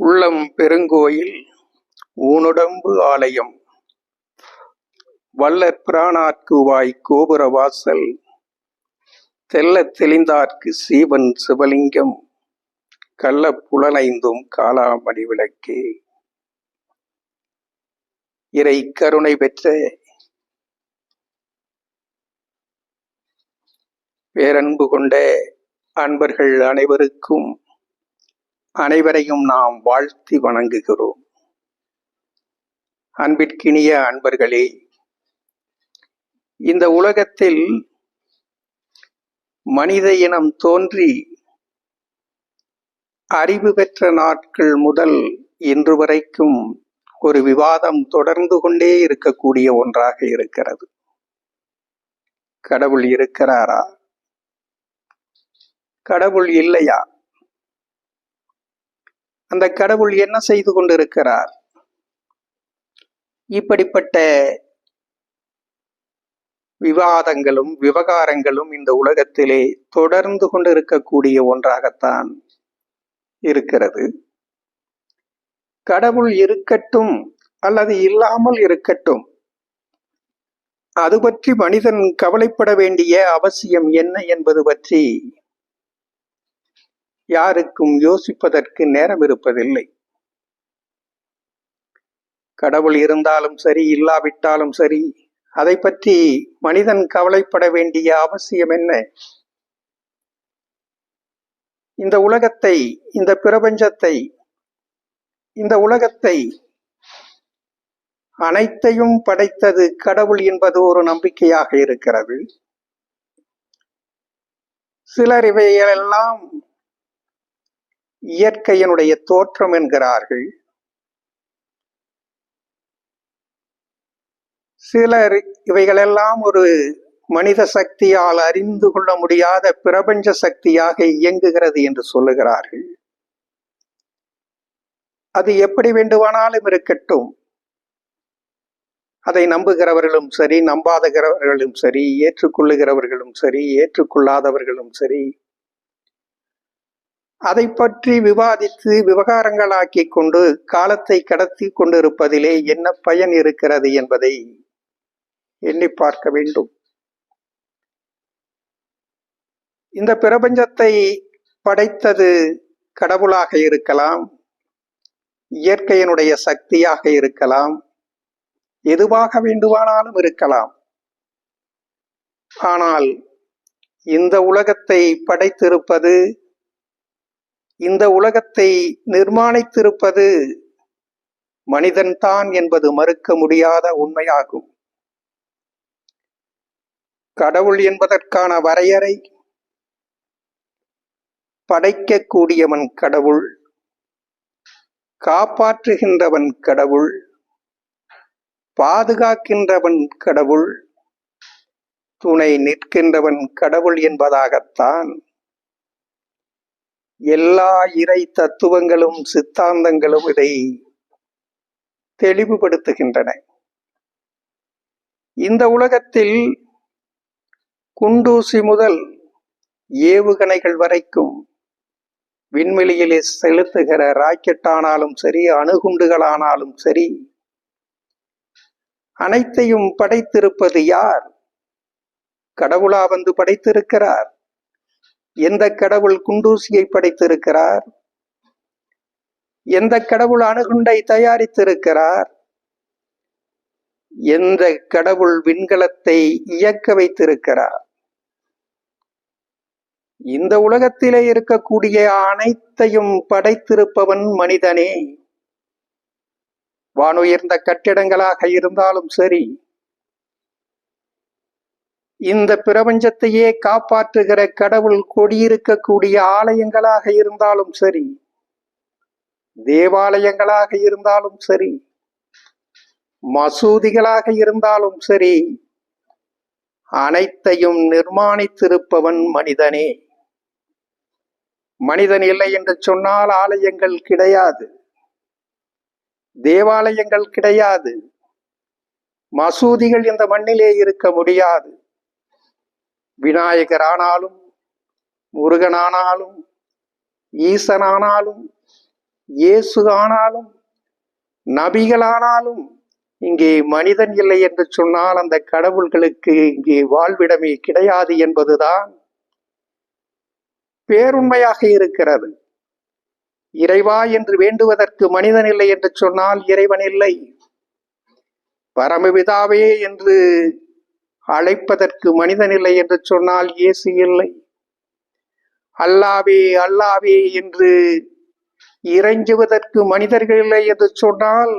உள்ளம் பெருங்கோயில் ஊனுடம்பு ஆலயம். வல்லற் பிராணாற்குவாய் வாய் கோபுர வாசல் தெள்ளத் தெளிந்தார்க்கு சீவன் சிவலிங்கம் கள்ள புலனைந்தும் காலாமணி விளக்கே. இறை கருணை பெற்ற பேரன்பு கொண்ட அன்பர்கள் அனைவருக்கும் அனைவரையும் நாம் வாழ்த்தி வணங்குகிறோம். அன்பிற்கினிய அன்பர்களே இந்த உலகத்தில் மனித இனம் தோன்றி அறிவு பெற்ற நாட்கள் முதல் இன்று வரைக்கும் ஒரு விவாதம் தொடர்ந்து கொண்டே இருக்கக்கூடிய ஒன்றாக இருக்கிறது. கடவுள் இருக்கிறாரா? கடவுள் இல்லையா? அந்த கடவுள் என்ன செய்து கொண்டிருக்கிறார்? இப்படிப்பட்ட விவாதங்களும் விவகாரங்களும் இந்த உலகத்திலே தொடர்ந்து கொண்டிருக்கக்கூடிய ஒன்றாகத்தான் இருக்கிறது. கடவுள் இருக்கட்டும் அல்லது இல்லாமல் இருக்கட்டும் அது பற்றி மனிதன் கவலைப்பட வேண்டிய அவசியம் என்ன என்பது பற்றி யாருக்கும் யோசிப்பதற்கு நேரம் இருப்பதில்லை. கடவுள் இருந்தாலும் சரி இல்லாவிட்டாலும் சரி அதை பற்றி மனிதன் கவலைப்பட வேண்டிய அவசியம் என்ன? இந்த உலகத்தை இந்த பிரபஞ்சத்தை இந்த உலகத்தை அனைத்தையும் படைத்தது கடவுள் என்பது ஒரு நம்பிக்கையாக இருக்கிறது. சிலர் இவையெல்லாம் இயற்கையினுடைய தோற்றம் என்கிறார்கள். சிலர் இவைகளெல்லாம் ஒரு மனித சக்தியால் அறிந்து கொள்ள முடியாத பிரபஞ்ச சக்தியாக இயங்குகிறது என்று சொல்லுகிறார்கள். அது எப்படி வேண்டுமானாலும் இருக்கட்டும். அதை நம்புகிறவர்களும் சரி நம்பாதகிறவர்களும் சரி ஏற்றுக்கொள்ளுகிறவர்களும் சரி ஏற்றுக்கொள்ளாதவர்களும் சரி அதை பற்றி விவாதித்து விவகாரங்களாக்கி கொண்டு காலத்தை கடத்தி கொண்டிருப்பதிலே என்ன பயன் இருக்கிறது என்பதை எண்ணி பார்க்க வேண்டும். இந்த பிரபஞ்சத்தை படைத்தது கடவுளாக இருக்கலாம் இயற்கையினுடைய சக்தியாக இருக்கலாம் எதுவாக வேண்டுமானாலும் இருக்கலாம். ஆனால் இந்த உலகத்தை படைத்திருப்பது இந்த உலகத்தை நிர்மாணித்திருப்பது மனிதன்தான் என்பது மறுக்க முடியாத உண்மையாகும். கடவுள் என்பதற்கான வரையறை படைக்கக்கூடியவன் கடவுள் காப்பாற்றுகின்றவன் கடவுள் பாதுகாக்கின்றவன் கடவுள் துணை நிற்கின்றவன் கடவுள் என்பதாகத்தான் எல்லா இறை தத்துவங்களும் சித்தாந்தங்களும் இதை தெளிவுபடுத்துகின்றன. இந்த உலகத்தில் குண்டூசி முதல் ஏவுகணைகள் வரைக்கும் விண்வெளியிலே செலுத்துகிற ராக்கெட் ஆனாலும் சரி அணுகுண்டுகளானாலும் சரி அனைத்தையும் படைத்திருப்பது யார்? கடவுளா வந்து படைத்திருக்கிறார். எந்த கடவுள் குண்டூசியை படைத்திருக்கிறார்? எந்த கடவுள் அணுகுண்டை தயாரித்திருக்கிறார்? எந்த கடவுள் விண்கலத்தை இயக்க வைத்திருக்கிறார்? இந்த உலகத்திலே இருக்கக்கூடிய அனைத்தையும் படைத்திருப்பவன் மனிதனே. வானுயர்ந்த கட்டிடங்களாக இருந்தாலும் சரி இந்த பிரபஞ்சத்தையே காப்பாற்றுகிற கடவுள் கொடியிருக்கக்கூடிய ஆலயங்களாக இருந்தாலும் சரி தேவாலயங்களாக இருந்தாலும் சரி மசூதிகளாக இருந்தாலும் சரி அனைத்தையும் நிர்மாணித்திருப்பவன் மனிதனே. மனிதன் இல்லை என்று சொன்னால் ஆலயங்கள் கிடையாது தேவாலயங்கள் கிடையாது மசூதிகள் இந்த மண்ணிலே இருக்க முடியாது. விநாயகர் ஆனாலும் முருகனானாலும் ஈசனானாலும் இயேசு ஆனாலும் நபிகளானாலும் இங்கே மனிதன் இல்லை என்று சொன்னால் அந்த கடவுள்களுக்கு இங்கே வாழ்விடமே கிடையாது என்பதுதான் பேருண்மையாக இருக்கிறது. இறைவா என்று வேண்டுவதற்கு மனிதன் இல்லை என்று சொன்னால் இறைவன் இல்லை. பரமபிதாவே என்று அழைப்பதற்கு மனிதன் இல்லை என்று சொன்னால் இயேசு இல்லை. அல்லாவே அல்லாவே என்று இறைஞ்சுவதற்கு மனிதர்கள் இல்லை என்று சொன்னால்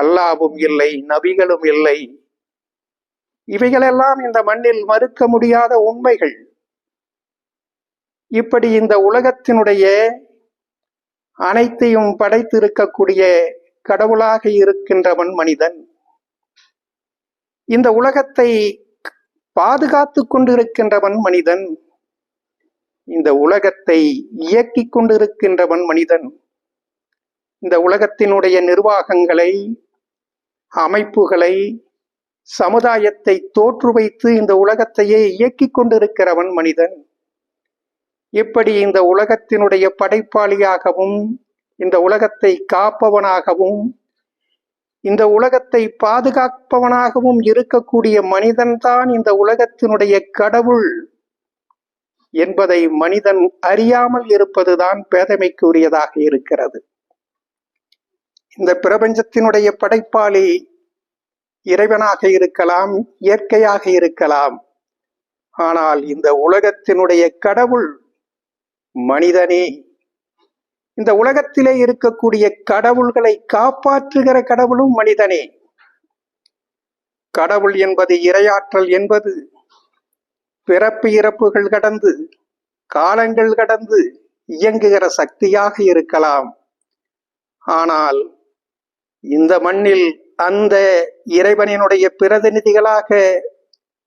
அல்லாவும் இல்லை நபிகளும் இல்லை. இவைகளெல்லாம் இந்த மண்ணில் மறுக்க முடியாத உண்மைகள். இப்படி இந்த உலகத்தினுடைய அனைத்தையும் படைத்திருக்கக்கூடிய கடவுளாக இருக்கின்றவன் மனிதன். இந்த உலகத்தை பாதுகாத்து கொண்டிருக்கின்றவன் மனிதன். இந்த உலகத்தை இயக்கி கொண்டிருக்கின்றவன் மனிதன். இந்த உலகத்தினுடைய நிர்வாகங்களை அமைப்புகளை சமுதாயத்தை தோற்று வைத்து இந்த உலகத்தையே இயக்கிக் கொண்டிருக்கிறவன் மனிதன். இப்படி இந்த உலகத்தினுடைய படைப்பாளியாகவும் இந்த உலகத்தை காப்பவனாகவும் இந்த உலகத்தை பாதுகாப்பவனாகவும் இருக்கக்கூடிய மனிதன்தான் இந்த உலகத்தினுடைய கடவுள் என்பதை மனிதன் அறியாமல் இருப்பதுதான் பேதமைக்குரியதாக இருக்கிறது. இந்த பிரபஞ்சத்தினுடைய படைப்பாளி இறைவனாக இருக்கலாம் இயற்கையாக இருக்கலாம். ஆனால் இந்த உலகத்தினுடைய கடவுள் மனிதனே. இந்த உலகத்திலே இருக்கக்கூடிய கடவுள்களை காப்பாற்றுகிற கடவுளும் மனிதனே. கடவுள் என்பது இரையாற்றல் என்பது பிறப்பு இறப்புகள் கடந்து காலங்கள் கடந்து இயங்குகிற சக்தியாக இருக்கலாம். ஆனால் இந்த மண்ணில் அந்த இறைவனினுடைய பிரதிநிதிகளாக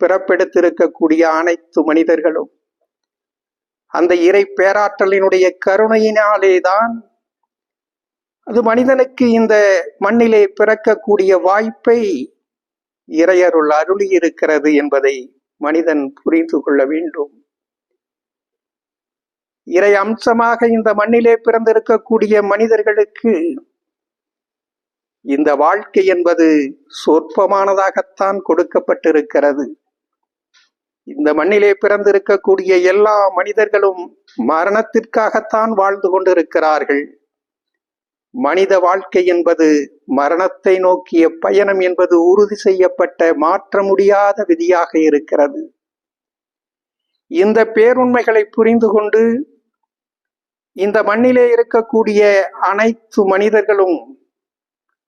பிறப்பெடுத்திருக்கக்கூடிய அனைத்து மனிதர்களும் அந்த இறை பேராற்றலினுடைய கருணையினாலேதான் அது மனிதனுக்கு இந்த மண்ணிலே பிறக்கக்கூடிய வாய்ப்பை இறையருள் அருளி இருக்கிறது என்பதை மனிதன் புரிந்து கொள்ள வேண்டும். இறை அம்சமாக இந்த மண்ணிலே பிறந்திருக்கக்கூடிய மனிதர்களுக்கு இந்த வாழ்க்கை என்பது சொற்பமானதாகத்தான் கொடுக்கப்பட்டிருக்கிறது. இந்த மண்ணிலே பிறந்திருக்கக்கூடிய எல்லா மனிதர்களும் மரணத்திற்காகத்தான் வாழ்ந்து கொண்டிருக்கிறார்கள். மனித வாழ்க்கை என்பது மரணத்தை நோக்கிய பயணம் என்பது உறுதி செய்யப்பட்ட மாற்ற முடியாத விதியாக இருக்கிறது. இந்த பேருண்மைகளை புரிந்து கொண்டு இந்த மண்ணிலே இருக்கக்கூடிய அனைத்து மனிதர்களும்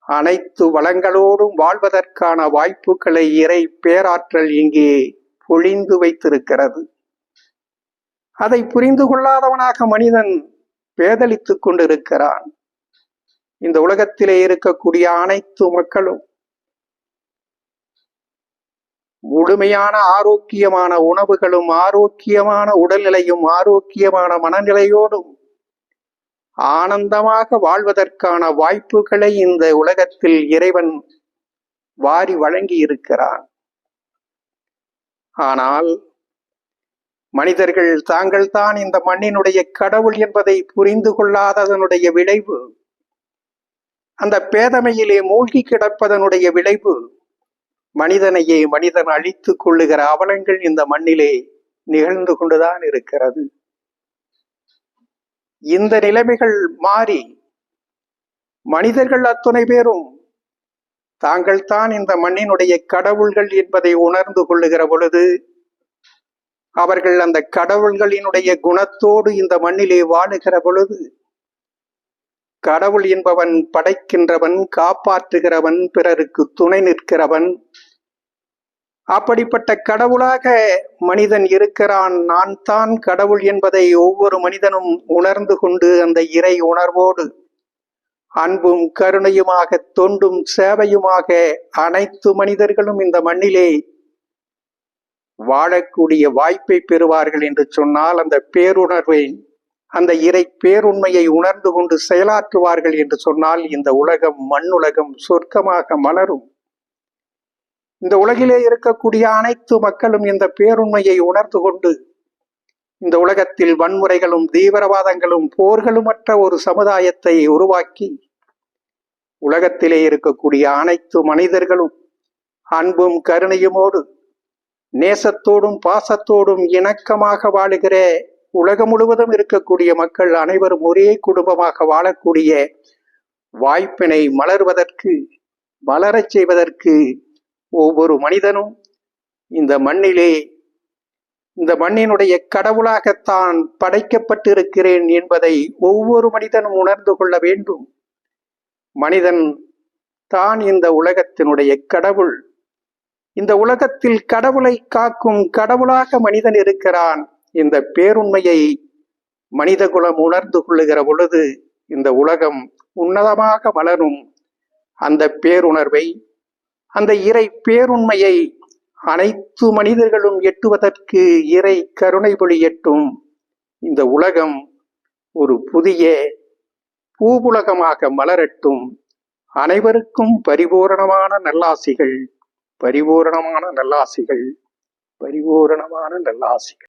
அனைத்து வளங்களோடும் வாழ்வதற்கான வாய்ப்புகளை இறை பேராற்றல் இங்கே பொழிந்து வைத்திருக்கிறது. அதை புரிந்து கொள்ளாதவனாக மனிதன் பேதலித்துக் கொண்டிருக்கிறான். இந்த உலகத்திலே இருக்கக்கூடிய அனைத்து மக்களும் முழுமையான ஆரோக்கியமான உணவுகளும் ஆரோக்கியமான உடல்நிலையும் ஆரோக்கியமான மனநிலையோடும் ஆனந்தமாக வாழ்வதற்கான வாய்ப்புகளை இந்த உலகத்தில் இறைவன் வாரி வழங்கி இருக்கிறான் ஆனால் மனிதர்கள் தாங்கள் தான் இந்த மண்ணினுடைய கடவுள் என்பதை புரிந்து கொள்ளாததனுடைய விளைவு. அந்த பேதமையிலே மூழ்கி கிடப்பதனுடைய விளைவு. மனிதனையே மனிதன் அழித்துக் கொள்ளுகிற அவலங்கள் இந்த மண்ணிலே நிகழ்ந்து கொண்டுதான் இருக்கிறது. இந்த நிலைமைகள் மாறி மனிதர்கள் அத்துணை பேரும் தாங்கள் தான் இந்த மண்ணினுடைய கடவுள்கள் என்பதை உணர்ந்து கொள்ளுகிற பொழுது அவர்கள் அந்த கடவுள்களினுடைய குணத்தோடு இந்த மண்ணிலே வாழுகிற பொழுது கடவுள் என்பவன் படைக்கின்றவன் காப்பாற்றுகிறவன் பிறருக்கு துணை நிற்கிறவன் அப்படிப்பட்ட கடவுளாக மனிதன் இருக்கிறான். நான் தான் கடவுள் என்பதை ஒவ்வொரு மனிதனும் உணர்ந்து கொண்டு அந்த இறை உணர்வோடு அன்பும் கருணையுமாக தொண்டும் சேவையுமாக அனைத்து மனிதர்களும் இந்த மண்ணிலே வாழக்கூடிய வாய்ப்பை பெறுவார்கள் என்று சொன்னால் அந்த பேருணர்வை அந்த இறை பேருண்மையை உணர்ந்து கொண்டு செயலாற்றுவார்கள் என்று சொன்னால் இந்த உலகம் மண்ணுலகம் சொர்க்கமாக மலரும். இந்த உலகிலே இருக்கக்கூடிய அனைத்து மக்களும் இந்த பேருண்மையை உணர்ந்து கொண்டு இந்த உலகத்தில் வன்முறைகளும் தீவிரவாதங்களும் போர்களுமற்ற ஒரு சமுதாயத்தை உருவாக்கி உலகத்திலே இருக்கக்கூடிய அனைத்து மனிதர்களும் அன்பும் கருணையுமோடு நேசத்தோடும் பாசத்தோடும் இணக்கமாக வாழுகிற உலகம் முழுவதும் இருக்கக்கூடிய மக்கள் அனைவரும் ஒரே குடும்பமாக வாழக்கூடிய வாய்ப்பினை மலர்வதற்கு வளரச் செய்வதற்கு ஒவ்வொரு மனிதனும் இந்த மண்ணிலே இந்த மண்ணினுடைய கடவுளாகத்தான் படைக்கப்பட்டிருக்கிறேன் என்பதை ஒவ்வொரு மனிதனும் உணர்ந்து கொள்ள வேண்டும். மனிதன் தான் இந்த உலகத்தினுடைய கடவுள். இந்த உலகத்தில் கடவுளை காக்கும் கடவுளாக மனிதன் இருக்கிறான். இந்த பேருண்மையை மனிதகுலம் உணர்ந்து கொள்ளுகிற பொழுது இந்த உலகம் உன்னதமாக வளரும் அந்த பேருணர்வை அந்த இறை பேருண்மையை அனைத்து மனிதர்களும் எட்டுவதற்கு இறை கருணை பொழியட்டும் இந்த உலகம் ஒரு புதிய பூவுலகமாக மலரட்டும். அனைவருக்கும் பரிபூரணமான நல்லாசிகள். பரிபூரணமான நல்லாசிகள். பரிபூரணமான நல்லாசிகள்.